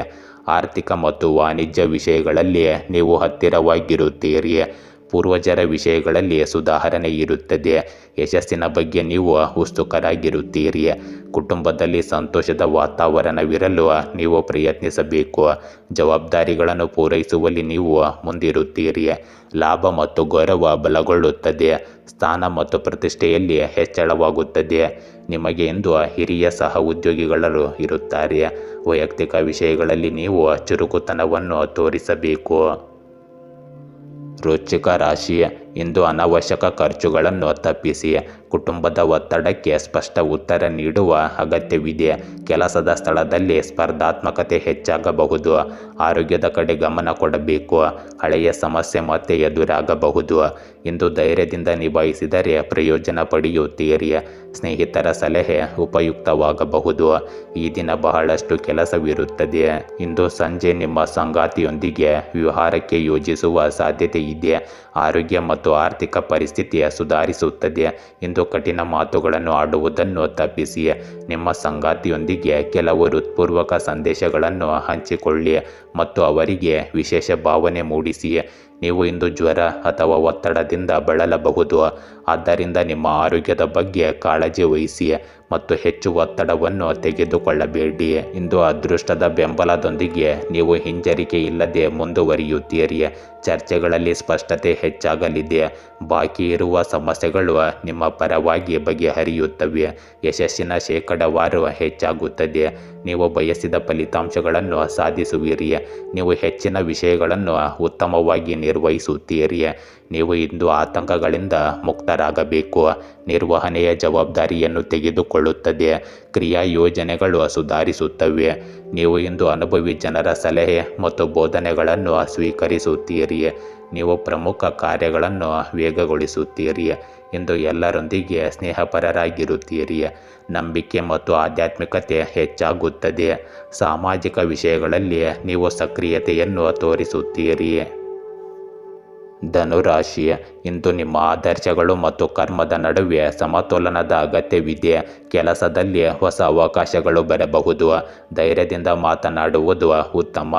ಆರ್ಥಿಕ ಮತ್ತು ವಾಣಿಜ್ಯ ವಿಷಯಗಳಲ್ಲಿ ನೀವು ಹತ್ತಿರವಾಗಿರುತ್ತೀರಿ. ಪೂರ್ವಜರ ವಿಷಯಗಳಲ್ಲಿ ಸುಧಾರಣೆ ಇರುತ್ತದೆ. ಯಶಸ್ಸಿನ ಬಗ್ಗೆ ನೀವು ಉತ್ಸುಕರಾಗಿರುತ್ತೀರಿ ಕುಟುಂಬದಲ್ಲಿ ಸಂತೋಷದ ವಾತಾವರಣವಿರಲು ನೀವು ಪ್ರಯತ್ನಿಸಬೇಕು. ಜವಾಬ್ದಾರಿಗಳನ್ನು ಪೂರೈಸುವಲ್ಲಿ ನೀವು ಮುಂದಿರುತ್ತೀರಿ. ಲಾಭ ಮತ್ತು ಗೌರವ ಬಲಗೊಳ್ಳುತ್ತದೆ. ಸ್ಥಾನ ಮತ್ತು ಪ್ರತಿಷ್ಠೆಯಲ್ಲಿ ಹೆಚ್ಚಳವಾಗುತ್ತದೆ. ನಿಮಗೆ ಎಂದು ಹಿರಿಯ ಸಹ ಉದ್ಯೋಗಿಗಳು ಇರುತ್ತಾರೆ. ವೈಯಕ್ತಿಕ ವಿಷಯಗಳಲ್ಲಿ ನೀವು ಚುರುಕುತನವನ್ನು ತೋರಿಸಬೇಕು. ವೃಶ್ಚಿಕ ರಾಶಿ ಇಂದು ಅನಾವಶ್ಯಕ ಖರ್ಚುಗಳನ್ನು ತಪ್ಪಿಸಿ ಕುಟುಂಬದ ಒತ್ತಡಕ್ಕೆ ಸ್ಪಷ್ಟ ಉತ್ತರ ನೀಡುವ ಅಗತ್ಯವಿದೆ. ಕೆಲಸದ ಸ್ಥಳದಲ್ಲಿ ಸ್ಪರ್ಧಾತ್ಮಕತೆ ಹೆಚ್ಚಾಗಬಹುದು. ಆರೋಗ್ಯದ ಕಡೆ ಗಮನ ಕೊಡಬೇಕು. ಹಳೆಯ ಸಮಸ್ಯೆ ಮತ್ತೆ ಎದುರಾಗಬಹುದು. ಇಂದು ಧೈರ್ಯದಿಂದ ನಿಭಾಯಿಸಿದರೆ ಪ್ರಯೋಜನ ಪಡೆಯುತ್ತೀರಿ. ಸ್ನೇಹಿತರ ಸಲಹೆ ಉಪಯುಕ್ತವಾಗಬಹುದು. ಈ ದಿನ ಬಹಳಷ್ಟು ಕೆಲಸವಿರುತ್ತದೆ. ಇಂದು ಸಂಜೆ ನಿಮ್ಮ ಸಂಗಾತಿಯೊಂದಿಗೆ ವಿಹಾರಕ್ಕೆ ಯೋಜಿಸುವ ಸಾಧ್ಯತೆ ಇದೆ. ಆರೋಗ್ಯ ಮತ್ತು ಆರ್ಥಿಕ ಪರಿಸ್ಥಿತಿಯ ಸುಧಾರಿಸುತ್ತದೆ. ಎಂದು ಕಠಿಣ ಮಾತುಗಳನ್ನು ಆಡುವುದನ್ನು ತಪ್ಪಿಸಿ. ನಿಮ್ಮ ಸಂಗಾತಿಯೊಂದಿಗೆ ಕೆಲವು ಹೃತ್ಪೂರ್ವಕ ಸಂದೇಶಗಳನ್ನು ಹಂಚಿಕೊಳ್ಳಿ ಮತ್ತು ಅವರಿಗೆ ವಿಶೇಷ ಭಾವನೆ ಮೂಡಿಸಿ. ನೀವು ಇಂದು ಜ್ವರ ಅಥವಾ ಒತ್ತಡದಿಂದ ಬಳಲಬಹುದು. ಆದ್ದರಿಂದ ನಿಮ್ಮ ಆರೋಗ್ಯದ ಬಗ್ಗೆ ಕಾಳಜಿ ವಹಿಸಿ ಮತ್ತು ಹೆಚ್ಚು ಒತ್ತಡವನ್ನು ತೆಗೆದುಕೊಳ್ಳಬೇಡಿ ಇಂದು ಅದೃಷ್ಟದ ಬೆಂಬಲದೊಂದಿಗೆ ನೀವು ಹಿಂಜರಿಕೆ ಇಲ್ಲದೆ ಮುಂದುವರಿಯುತ್ತೀರಿ. ಚರ್ಚೆಗಳಲ್ಲಿ ಸ್ಪಷ್ಟತೆ ಹೆಚ್ಚಾಗಲಿದೆ. ಬಾಕಿ ಇರುವ ಸಮಸ್ಯೆಗಳು ನಿಮ್ಮ ಪರವಾಗಿ ಬಗೆಹರಿಯುತ್ತವೆ. ಯಶಸ್ಸಿನ ಶೇಕಡಾವಾರು ಹೆಚ್ಚಾಗುತ್ತದೆ. ನೀವು ಬಯಸಿದ ಫಲಿತಾಂಶಗಳನ್ನು ಸಾಧಿಸುವಿರಿ. ನೀವು ಹೆಚ್ಚಿನ ವಿಷಯಗಳನ್ನು ಉತ್ತಮವಾಗಿ ನಿರ್ವಹಿಸುತ್ತೀರಿ. ನೀವು ಇಂದು ಆತಂಕಗಳಿಂದ ಮುಕ್ತರಾಗಬೇಕು. ನಿರ್ವಹಣೆಯ ಜವಾಬ್ದಾರಿಯನ್ನು ತೆಗೆದುಕೊಳ್ಳುತ್ತದೆ. ಕ್ರಿಯಾ ಯೋಜನೆಗಳು ಸುಧಾರಿಸುತ್ತವೆ. ನೀವು ಇಂದು ಅನುಭವಿ ಜನರ ಸಲಹೆ ಮತ್ತು ಬೋಧನೆಗಳನ್ನು ಸ್ವೀಕರಿಸುತ್ತೀರಿ. ನೀವು ಪ್ರಮುಖ ಕಾರ್ಯಗಳನ್ನು ವೇಗಗೊಳಿಸುತ್ತೀರಿ. ಇಂದು ಎಲ್ಲರೊಂದಿಗೆ ಸ್ನೇಹಪರರಾಗಿರುತ್ತೀರಿ. ನಂಬಿಕೆ ಮತ್ತು ಆಧ್ಯಾತ್ಮಿಕತೆ ಹೆಚ್ಚಾಗುತ್ತದೆ. ಸಾಮಾಜಿಕ ವಿಷಯಗಳಲ್ಲಿ ನೀವು ಸಕ್ರಿಯತೆಯನ್ನು ತೋರಿಸುತ್ತೀರಿ. ಧನುರಾಶಿ ಇಂದು ನಿಮ್ಮ ಆದರ್ಶಗಳು ಮತ್ತು ಕರ್ಮದ ನಡುವೆ ಸಮತೋಲನದ ಅಗತ್ಯವಿದೆ. ಕೆಲಸದಲ್ಲಿ ಹೊಸ ಅವಕಾಶಗಳು ಬರಬಹುದು. ಧೈರ್ಯದಿಂದ ಮಾತನಾಡುವುದು ಉತ್ತಮ.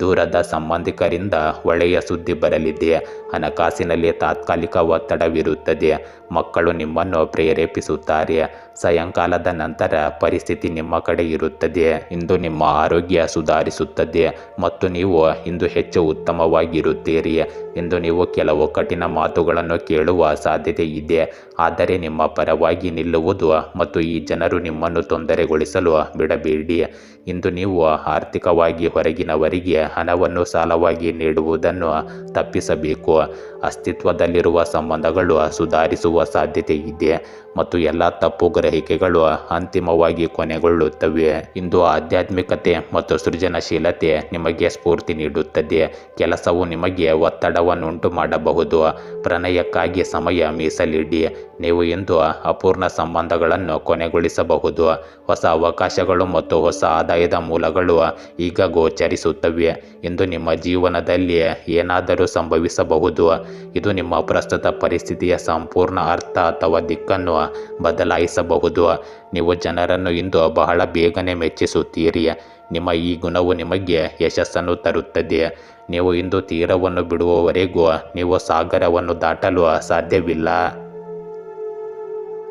ದೂರದ ಸಂಬಂಧಿಕರಿಂದ ಒಳ್ಳೆಯ ಸುದ್ದಿ ಬರಲಿದೆ. ಹಣಕಾಸಿನಲ್ಲಿ ತಾತ್ಕಾಲಿಕ ಒತ್ತಡವಿರುತ್ತದೆ. ಮಕ್ಕಳು ನಿಮ್ಮನ್ನು ಪ್ರೇರೇಪಿಸುತ್ತಾರೆ. ಸಾಯಂಕಾಲದ ನಂತರ ಪರಿಸ್ಥಿತಿ ನಿಮ್ಮ ಕಡೆ ಇರುತ್ತದೆ. ಇಂದು ನಿಮ್ಮ ಆರೋಗ್ಯ ಸುಧಾರಿಸುತ್ತದೆ ಮತ್ತು ನೀವು ಇಂದು ಹೆಚ್ಚು ಉತ್ತಮವಾಗಿರುತ್ತೀರಿ. ಇಂದು ನೀವು ಕೆಲವು ಕಠಿಣ ಮಾತುಗಳನ್ನು ಕೇಳುವ ಸಾಧ್ಯತೆ ಇದೆ. ಆದರೆ ನಿಮ್ಮ ಪರವಾಗಿ ನಿಲ್ಲುವುದು ಮತ್ತು ಈ ಜನರು ನಿಮ್ಮನ್ನು ತೊಂದರೆಗೊಳಿಸಲು ಬಿಡಬೇಡಿ. ಇಂದು ನೀವು ಆರ್ಥಿಕವಾಗಿ ಹೊರಗಿನವರಿಗೆ ಹಣವನ್ನು ಸಾಲವಾಗಿ ನೀಡುವುದನ್ನು ತಪ್ಪಿಸಬೇಕು. ಅಸ್ತಿತ್ವದಲ್ಲಿರುವ ಸಂಬಂಧಗಳು ಸುಧಾರಿಸುವ ಸಾಧ್ಯತೆ ಇದೆ. ಮತ್ತು ಎಲ್ಲ ತಪ್ಪು ಗ್ರಹಿಕೆಗಳು ಅಂತಿಮವಾಗಿ ಕೊನೆಗೊಳ್ಳುತ್ತವೆ. ಇಂದು ಆಧ್ಯಾತ್ಮಿಕತೆ ಮತ್ತು ಸೃಜನಶೀಲತೆ ನಿಮಗೆ ಸ್ಫೂರ್ತಿ ನೀಡುತ್ತದೆ. ಕೆಲಸವು ನಿಮಗೆ ಒತ್ತಡವನ್ನುಂಟು ಮಾಡಬಹುದು ಪ್ರಣಯಕ್ಕಾಗಿ ಸಮಯ ಮೀಸಲಿಡಿ. ನೀವು ಇಂದು ಅಪೂರ್ಣ ಸಂಬಂಧಗಳನ್ನು ಕೊನೆಗೊಳಿಸಬಹುದು. ಹೊಸ ಅವಕಾಶಗಳು ಮತ್ತು ಹೊಸ ಆದಾಯದ ಮೂಲಗಳು ಈಗ ಗೋಚರಿಸುತ್ತವೆ. ಇಂದು ನಿಮ್ಮ ಜೀವನದಲ್ಲಿ ಏನಾದರೂ ಸಂಭವಿಸಬಹುದು. ಇದು ನಿಮ್ಮ ಪ್ರಸ್ತುತ ಪರಿಸ್ಥಿತಿಯ ಸಂಪೂರ್ಣ ಅರ್ಥ ಅಥವಾ ದಿಕ್ಕನ್ನು ಬದಲಾಯಿಸಬಹುದು. ನೀವು ಜನರನ್ನು ಇಂದು ಬಹಳ ಬೇಗನೆ ಮೆಚ್ಚಿಸುತ್ತೀರಿ. ನಿಮ್ಮ ಈ ಗುಣವು ನಿಮಗೆ ಯಶಸ್ಸನ್ನು ತರುತ್ತದೆ. ನೀವು ಇಂದು ತೀರವನ್ನು ಬಿಡುವವರೆಗೂ ನೀವು ಸಾಗರವನ್ನು ದಾಟಲು ಸಾಧ್ಯವಿಲ್ಲ.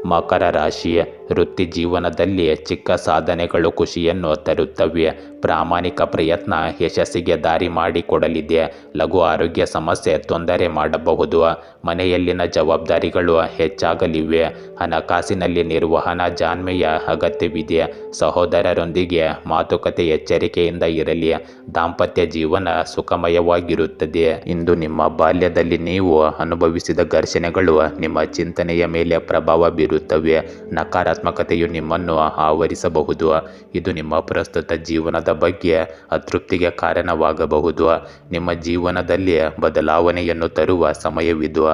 ಮಕರ ರಾಶಿ ವೃತ್ತಿ ಜೀವನದಲ್ಲಿ ಚಿಕ್ಕ ಸಾಧನೆಗಳು ಖುಷಿಯನ್ನು ತರುತ್ತವೆ. ಪ್ರಾಮಾಣಿಕ ಪ್ರಯತ್ನ ಯಶಸ್ಸಿಗೆ ದಾರಿ ಮಾಡಿಕೊಡಲಿದೆ. ಲಘು ಆರೋಗ್ಯ ಸಮಸ್ಯೆ ತೊಂದರೆ ಮಾಡಬಹುದು. ಮನೆಯಲ್ಲಿನ ಜವಾಬ್ದಾರಿಗಳು ಹೆಚ್ಚಾಗಲಿವೆ. ಹಣಕಾಸಿನಲ್ಲಿ ನಿರ್ವಹಣಾ ಜಾಣ್ಮೆಯ ಅಗತ್ಯವಿದೆ. ಸಹೋದರರೊಂದಿಗೆ ಮಾತುಕತೆ ಎಚ್ಚರಿಕೆಯಿಂದ ಇರಲಿ. ದಾಂಪತ್ಯ ಜೀವನ ಸುಖಮಯವಾಗಿರುತ್ತದೆ. ಇಂದು ನಿಮ್ಮ ಬಾಲ್ಯದಲ್ಲಿ ನೀವು ಅನುಭವಿಸಿದ ಘರ್ಷಣೆಗಳು ನಿಮ್ಮ ಚಿಂತನೆಯ ಮೇಲೆ ಪ್ರಭಾವ ಬೀರುತ್ತವೆ. ನಕಾರಾತ್ಮಕತೆಯು ನಿಮ್ಮನ್ನು ಆವರಿಸಬಹುದು. ಇದು ನಿಮ್ಮ ಪ್ರಸ್ತುತ ಜೀವನದ ಬಗ್ಗೆ ಅತೃಪ್ತಿಗೆ ಕಾರಣವಾಗಬಹುದು. ನಿಮ್ಮ ಜೀವನದಲ್ಲಿ ಬದಲಾವಣೆಯನ್ನು ತರುವ ಸಮಯವಿದು.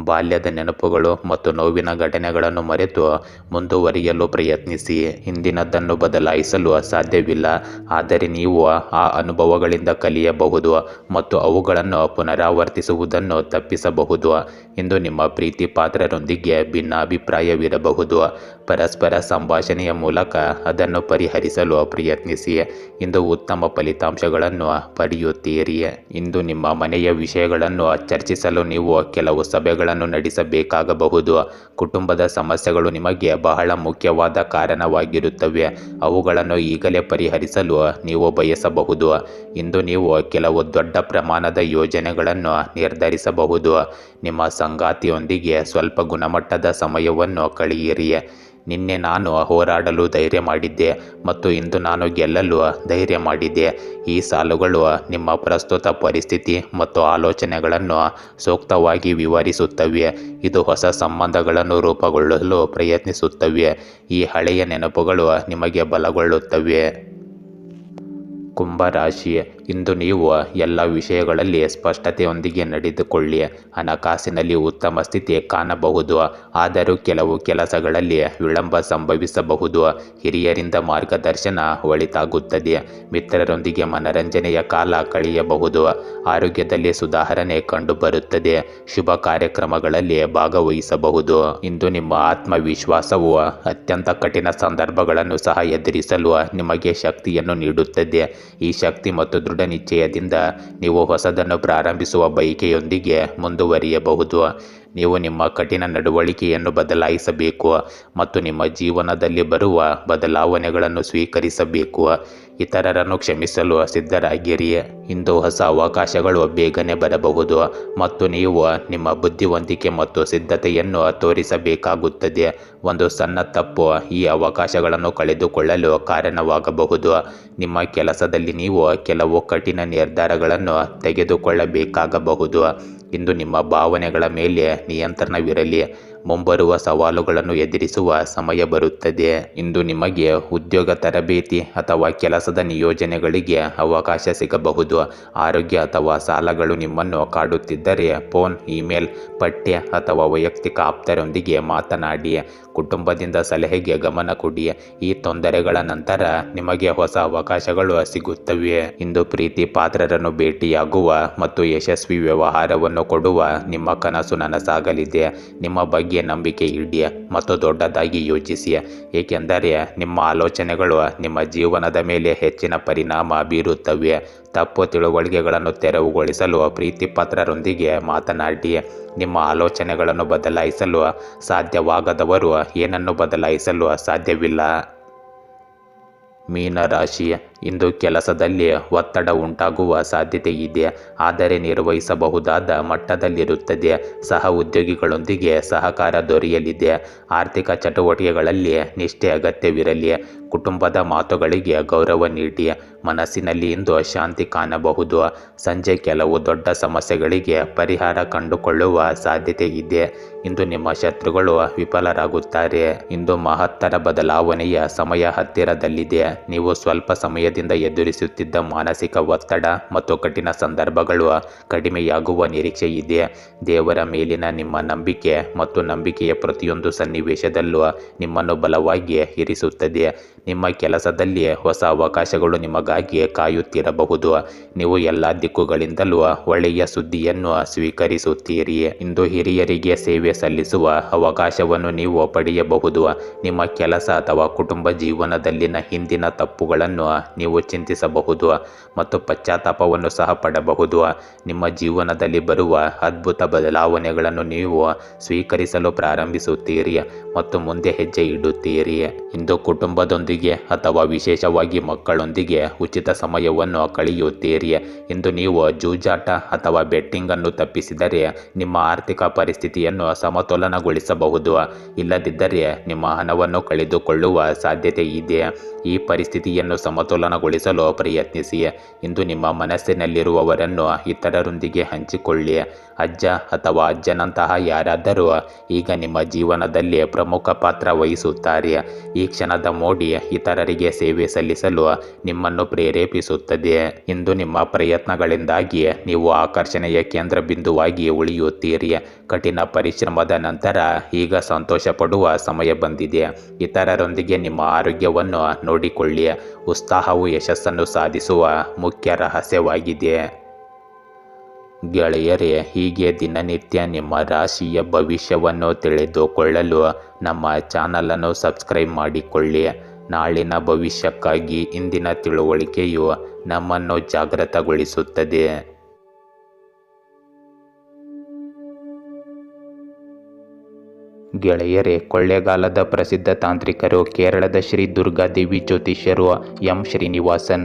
ಬಾಲ್ಯದ ನೆನಪುಗಳು ಮತ್ತು ನೋವಿನ ಘಟನೆಗಳನ್ನು ಮರೆತು ಮುಂದುವರಿಯಲು ಪ್ರಯತ್ನಿಸಿ. ಹಿಂದಿನದನ್ನು ಬದಲಾಯಿಸಲು ಸಾಧ್ಯವಿಲ್ಲ. ಆದರೆ ನೀವು ಆ ಅನುಭವಗಳಿಂದ ಕಲಿಯಬಹುದು ಮತ್ತು ಅವುಗಳನ್ನು ಪುನರಾವರ್ತಿಸುವುದನ್ನು ತಪ್ಪಿಸಬಹುದು. ಇಂದು ನಿಮ್ಮ ಪ್ರೀತಿ ಪಾತ್ರರೊಂದಿಗೆ ಭಿನ್ನಾಭಿಪ್ರಾಯವಿರಬಹುದು. ಪರಸ್ಪರ ಸಂಭಾಷಣೆಯ ಮೂಲಕ ಅದನ್ನು ಪರಿಹರಿಸಲು ಪ್ರಯತ್ನಿಸಿ. ಇಂದು ಉತ್ತಮ ಫಲಿತಾಂಶಗಳನ್ನು ಪಡೆಯುತ್ತೀರಿ. ಇಂದು ನಿಮ್ಮ ಮನೆಯ ವಿಷಯಗಳನ್ನು ಚರ್ಚಿಸಲು ನೀವು ಕೆಲವು ಸಭೆಗಳನ್ನು ನಡೆಸಬೇಕಾಗಬಹುದು. ಕುಟುಂಬದ ಸಮಸ್ಯೆಗಳು ನಿಮಗೆ ಬಹಳ ಮುಖ್ಯವಾದ ಕಾರಣವಾಗಿರುತ್ತವೆ. ಅವುಗಳನ್ನು ಈಗಲೇ ಪರಿಹರಿಸಲು ನೀವು ಬಯಸಬಹುದು. ಇಂದು ನೀವು ಕೆಲವು ದೊಡ್ಡ ಪ್ರಮಾಣದ ಯೋಜನೆಗಳನ್ನು ನಿರ್ಧರಿಸಬಹುದು. ನಿಮ್ಮ ಸಂಗಾತಿಯೊಂದಿಗೆ ಸ್ವಲ್ಪ ಗುಣಮಟ್ಟದ ಸಮಯವನ್ನು ಕಳೆಯಿರಿ. ನಿನ್ನೆ ನಾನು ಹೋರಾಡಲು ಧೈರ್ಯ ಮಾಡಿದ್ದೆ ಮತ್ತು ಇಂದು ನಾನು ಗೆಲ್ಲಲು ಧೈರ್ಯ ಮಾಡಿದ್ದೆ. ಈ ಸಾಲುಗಳು ನಿಮ್ಮ ಪ್ರಸ್ತುತ ಪರಿಸ್ಥಿತಿ ಮತ್ತು ಆಲೋಚನೆಗಳನ್ನು ಸೂಕ್ತವಾಗಿ ವಿವರಿಸುತ್ತವೆ. ಇದು ಹೊಸ ಸಂಬಂಧಗಳನ್ನು ರೂಪುಗೊಳ್ಳಲು ಪ್ರಯತ್ನಿಸುತ್ತವೆ. ಈ ಹಳೆಯ ನೆನಪುಗಳು ನಿಮಗೆ ಬಲಗೊಳ್ಳುತ್ತವೆ. ಕುಂಭರಾಶಿ ಇಂದು ನೀವು ಎಲ್ಲ ವಿಷಯಗಳಲ್ಲಿ ಸ್ಪಷ್ಟತೆಯೊಂದಿಗೆ ನಡೆದುಕೊಳ್ಳಿ. ಹಣಕಾಸಿನಲ್ಲಿ ಉತ್ತಮ ಸ್ಥಿತಿ ಕಾಣಬಹುದು. ಆದರೂ ಕೆಲವು ಕೆಲಸಗಳಲ್ಲಿ ವಿಳಂಬ ಸಂಭವಿಸಬಹುದು. ಹಿರಿಯರಿಂದ ಮಾರ್ಗದರ್ಶನ ಒಳಿತಾಗುತ್ತದೆ. ಮಿತ್ರರೊಂದಿಗೆ ಮನರಂಜನೆಯ ಕಾಲ ಕಳೆಯಬಹುದು. ಆರೋಗ್ಯದಲ್ಲಿ ಸುಧಾರಣೆ ಕಂಡುಬರುತ್ತದೆ. ಶುಭ ಕಾರ್ಯಕ್ರಮಗಳಲ್ಲಿ ಭಾಗವಹಿಸಬಹುದು. ಇಂದು ನಿಮ್ಮ ಆತ್ಮವಿಶ್ವಾಸವು ಅತ್ಯಂತ ಕಠಿಣ ಸಂದರ್ಭಗಳನ್ನು ಸಹ ಎದುರಿಸಲು ನಿಮಗೆ ಶಕ್ತಿಯನ್ನು ನೀಡುತ್ತದೆ. ಈ ಶಕ್ತಿ ಮತ್ತು ದೃಢ ನಿಶ್ಚಯದಿಂದ ನೀವು ಹೊಸದನ್ನು ಪ್ರಾರಂಭಿಸುವ ಬಯಕೆಯೊಂದಿಗೆ ಮುಂದುವರಿಯಬಹುದು. ನೀವು ನಿಮ್ಮ ಕಠಿಣ ನಡವಳಿಕೆಯನ್ನು ಬದಲಾಯಿಸಬೇಕು ಮತ್ತು ನಿಮ್ಮ ಜೀವನದಲ್ಲಿ ಬರುವ ಬದಲಾವಣೆಗಳನ್ನು ಸ್ವೀಕರಿಸಬೇಕು. ಇತರರನ್ನು ಕ್ಷಮಿಸಲು ಸಿದ್ಧರಾಗಿರಿ. ಇಂದು ಹೊಸ ಅವಕಾಶಗಳು ಬೇಗನೆ ಬರಬಹುದು ಮತ್ತು ನೀವು ನಿಮ್ಮ ಬುದ್ಧಿವಂತಿಕೆ ಮತ್ತು ಸಿದ್ಧತೆಯನ್ನು ತೋರಿಸಬೇಕಾಗುತ್ತದೆ. ಒಂದು ಸಣ್ಣ ತಪ್ಪು ಈ ಅವಕಾಶಗಳನ್ನು ಕಳೆದುಕೊಳ್ಳಲು ಕಾರಣವಾಗಬಹುದು. ನಿಮ್ಮ ಕೆಲಸದಲ್ಲಿ ನೀವು ಕೆಲವು ಕಠಿಣ ನಿರ್ಧಾರಗಳನ್ನು ತೆಗೆದುಕೊಳ್ಳಬೇಕಾಗಬಹುದು. ಇಂದು ನಿಮ್ಮ ಭಾವನೆಗಳ ಮೇಲೆ ನಿಯಂತ್ರಣವಿರಲಿ. ಮುಂಬರುವ ಸವಾಲುಗಳನ್ನು ಎದುರಿಸುವ ಸಮಯ ಬರುತ್ತದೆ. ಇಂದು ನಿಮಗೆ ಉದ್ಯೋಗ, ತರಬೇತಿ ಅಥವಾ ಕೆಲಸದ ನಿಯೋಜನೆಗಳಿಗೆ ಅವಕಾಶ ಸಿಗಬಹುದು. ಆರೋಗ್ಯ ಅಥವಾ ಸಾಲಗಳು ನಿಮ್ಮನ್ನು ಕಾಡುತ್ತಿದ್ದರೆ ಫೋನ್, ಇಮೇಲ್, ಪಠ್ಯ ಅಥವಾ ವೈಯಕ್ತಿಕ ಆಪ್ತರೊಂದಿಗೆ ಮಾತನಾಡಿ. ಕುಟುಂಬದಿಂದ ಸಲಹೆಗೆ ಗಮನ ಕೊಡಿ. ಈ ತೊಂದರೆಗಳ ನಂತರ ನಿಮಗೆ ಹೊಸ ಅವಕಾಶಗಳು ಸಿಗುತ್ತವೆ. ಇಂದು ಪ್ರೀತಿ ಪಾತ್ರರನ್ನು ಭೇಟಿಯಾಗುವ ಮತ್ತು ಯಶಸ್ವಿ ವ್ಯವಹಾರವನ್ನು ಕೊಡುವ ನಿಮ್ಮ ಕನಸು ನನಸಾಗಲಿದೆ. ನಿಮ್ಮ ಬಗ್ಗೆ ನಂಬಿಕೆ ಇಡಿಯ? ಮತ್ತು ದೊಡ್ಡದಾಗಿ ಯೋಚಿಸಿಯ? ಏಕೆಂದರೆ ನಿಮ್ಮ ಆಲೋಚನೆಗಳು ನಿಮ್ಮ ಜೀವನದ ಮೇಲೆ ಹೆಚ್ಚಿನ ಪರಿಣಾಮ ಬೀರುತ್ತವೆ. ತಪ್ಪು ತಿಳುವಳಿಕೆಗಳನ್ನು ತೆರವುಗೊಳಿಸಲು ಪ್ರೀತಿ ಪಾತ್ರರೊಂದಿಗೆ ಮಾತನಾಡಿ ನಿಮ್ಮ ಆಲೋಚನೆಗಳನ್ನು ಬದಲಾಯಿಸಲು ಸಾಧ್ಯವಾಗದವರು ಏನನ್ನು ಬದಲಾಯಿಸಲು ಸಾಧ್ಯವಿಲ್ಲ? ಮೀನರಾಶಿ ಇಂದು ಕೆಲಸದಲ್ಲಿ ಒತ್ತಡ ಉಂಟಾಗುವ ಸಾಧ್ಯತೆ ಇದೆ. ಆದರೆ ನಿರ್ವಹಿಸಬಹುದಾದ ಮಟ್ಟದಲ್ಲಿರುತ್ತದೆ. ಸಹ ಉದ್ಯೋಗಿಗಳೊಂದಿಗೆ ಸಹಕಾರ ದೊರೆಯಲಿದೆ. ಆರ್ಥಿಕ ಚಟುವಟಿಕೆಗಳಲ್ಲಿ ನಿಷ್ಠೆ ಅಗತ್ಯವಿರಲಿ. ಕುಟುಂಬದ ಮಾತುಗಳಿಗೆ ಗೌರವ ನೀಡಿ. ಮನಸ್ಸಿನಲ್ಲಿ ಇಂದು ಶಾಂತಿ ಕಾಣಬಹುದು. ಸಂಜೆ ಕೆಲವು ದೊಡ್ಡ ಸಮಸ್ಯೆಗಳಿಗೆ ಪರಿಹಾರ ಕಂಡುಕೊಳ್ಳುವ ಸಾಧ್ಯತೆ ಇದೆ. ಇಂದು ನಿಮ್ಮ ಶತ್ರುಗಳು ವಿಫಲರಾಗುತ್ತಾರೆ. ಇಂದು ಮಹತ್ತರ ಬದಲಾವಣೆಯ ಸಮಯ ಹತ್ತಿರದಲ್ಲಿದೆ. ನೀವು ಸ್ವಲ್ಪ ಸಮಯದಿಂದ ಎದುರಿಸುತ್ತಿದ್ದ ಮಾನಸಿಕ ಒತ್ತಡ ಮತ್ತು ಕಠಿಣ ಸಂದರ್ಭಗಳು ಕಡಿಮೆಯಾಗುವ ನಿರೀಕ್ಷೆ ಇದೆ. ದೇವರ ಮೇಲಿನ ನಿಮ್ಮ ನಂಬಿಕೆ ಮತ್ತು ನಂಬಿಕೆಯ ಪ್ರತಿಯೊಂದು ಸನ್ನಿವೇಶದಲ್ಲೂ ನಿಮ್ಮನ್ನು ಬಲವಾಗಿ ಇರಿಸುತ್ತದೆ. ನಿಮ್ಮ ಕೆಲಸದಲ್ಲಿ ಹೊಸ ಅವಕಾಶಗಳು ನಿಮಗಾಗಿ ಕಾಯುತ್ತಿರಬಹುದು. ನೀವು ಎಲ್ಲ ದಿಕ್ಕುಗಳಿಂದಲೂ ಒಳ್ಳೆಯ ಸುದ್ದಿಯನ್ನು ಸ್ವೀಕರಿಸುತ್ತೀರಿ. ಇಂದು ಹಿರಿಯರಿಗೆ ಸೇವೆ ಸಲ್ಲಿಸುವ ಅವಕಾಶವನ್ನು ನೀವು ಪಡೆಯಬಹುದು. ನಿಮ್ಮ ಕೆಲಸ ಅಥವಾ ಕುಟುಂಬ ಜೀವನದಲ್ಲಿನ ಹಿಂದಿನ ತಪ್ಪುಗಳನ್ನು ನೀವು ಚಿಂತಿಸಬಹುದು. ಮತ್ತು ಪಶ್ಚಾತ್ತಾಪವನ್ನು ಸಹ ಪಡಬಹುದು. ನಿಮ್ಮ ಜೀವನದಲ್ಲಿ ಬರುವ ಅದ್ಭುತ ಬದಲಾವಣೆಗಳನ್ನು ನೀವು ಸ್ವೀಕರಿಸಲು ಪ್ರಾರಂಭಿಸುತ್ತೀರಿ ಮತ್ತು ಮುಂದೆ ಹೆಜ್ಜೆ ಇಡುತ್ತೀರಿ. ಇಂದು ಕುಟುಂಬದೊಂದಿಗೆ ಅಥವಾ ವಿಶೇಷವಾಗಿ ಮಕ್ಕಳೊಂದಿಗೆ ಉಚಿತ ಸಮಯವನ್ನು ಕಳೆಯುತ್ತೀರಿ. ಇಂದು ನೀವು ಜೂಜಾಟ ಅಥವಾ ಬೆಟ್ಟಿಂಗ್ ಅನ್ನು ತಪ್ಪಿಸಿದರೆ ನಿಮ್ಮ ಆರ್ಥಿಕ ಪರಿಸ್ಥಿತಿಯನ್ನು ಸಮತೋಲನಗೊಳಿಸಬಹುದು. ಇಲ್ಲದಿದ್ದರೆ ನಿಮ್ಮ ಹಣವನ್ನು ಕಳೆದುಕೊಳ್ಳುವ ಸಾಧ್ಯತೆ ಇದೆ. ಈ ಪರಿಸ್ಥಿತಿಯನ್ನು ಸಮತೋಲನಗೊಳಿಸಲು ಪ್ರಯತ್ನಿಸಿ ಇಂದು ನಿಮ್ಮ ಮನಸ್ಸಿನಲ್ಲಿರುವವರನ್ನು ಇತರರೊಂದಿಗೆ ಹಂಚಿಕೊಳ್ಳಿ ಅಜ್ಜ ಅಥವಾ ಅಜ್ಜನಂತಹ ಯಾರಾದರೂ ಈಗ ನಿಮ್ಮ ಜೀವನದಲ್ಲಿ ಪ್ರಮುಖ ಪಾತ್ರ ವಹಿಸುತ್ತಾರೆ ಈ ಕ್ಷಣದ ಮೋಡಿ ಇತರರಿಗೆ ಸೇವೆ ಸಲ್ಲಿಸಲು ನಿಮ್ಮನ್ನು ಪ್ರೇರೇಪಿಸುತ್ತದೆ ಇಂದು ನಿಮ್ಮ ಪ್ರಯತ್ನಗಳಿಂದಾಗಿ ನೀವು ಆಕರ್ಷಣೆಯ ಕೇಂದ್ರ ಬಿಂದುವಾಗಿ ಉಳಿಯುತ್ತೀರಿ ಕಠಿಣ ಪರಿಶ್ರಮದ ನಂತರ ಈಗ ಸಂತೋಷ ಪಡುವ ಸಮಯ ಬಂದಿದೆ ಇತರರೊಂದಿಗೆ ನಿಮ್ಮ ಆರೋಗ್ಯವನ್ನು ನೋಡಿಕೊಳ್ಳಿ ಉತ್ಸಾಹವು ಯಶಸ್ಸನ್ನು ಸಾಧಿಸುವ ಮುಖ್ಯ ರಹಸ್ಯವಾಗಿದೆ. ಗೆಳೆಯರೇ, ಹೀಗೆ ದಿನನಿತ್ಯ ನಿಮ್ಮ ರಾಶಿಯ ಭವಿಷ್ಯವನ್ನು ತಿಳಿದುಕೊಳ್ಳಲು ನಮ್ಮ ಚಾನಲನ್ನು ಸಬ್ಸ್ಕ್ರೈಬ್ ಮಾಡಿಕೊಳ್ಳಿ. ನಾಳಿನ ಭವಿಷ್ಯಕ್ಕಾಗಿ ಇಂದಿನ ತಿಳುವಳಿಕೆಯು ನಮ್ಮನ್ನು ಜಾಗೃತಗೊಳಿಸುತ್ತದೆ. ಗೆಳೆಯರೇ ಕೊಳ್ಳೇಗಾಲದ ಪ್ರಸಿದ್ಧ ತಾಂತ್ರಿಕರು ಕೇರಳದ ಶ್ರೀ ದುರ್ಗಾದೇವಿ ಜ್ಯೋತಿಷ್ಯರು ಎಂ ಶ್ರೀನಿವಾಸನ್.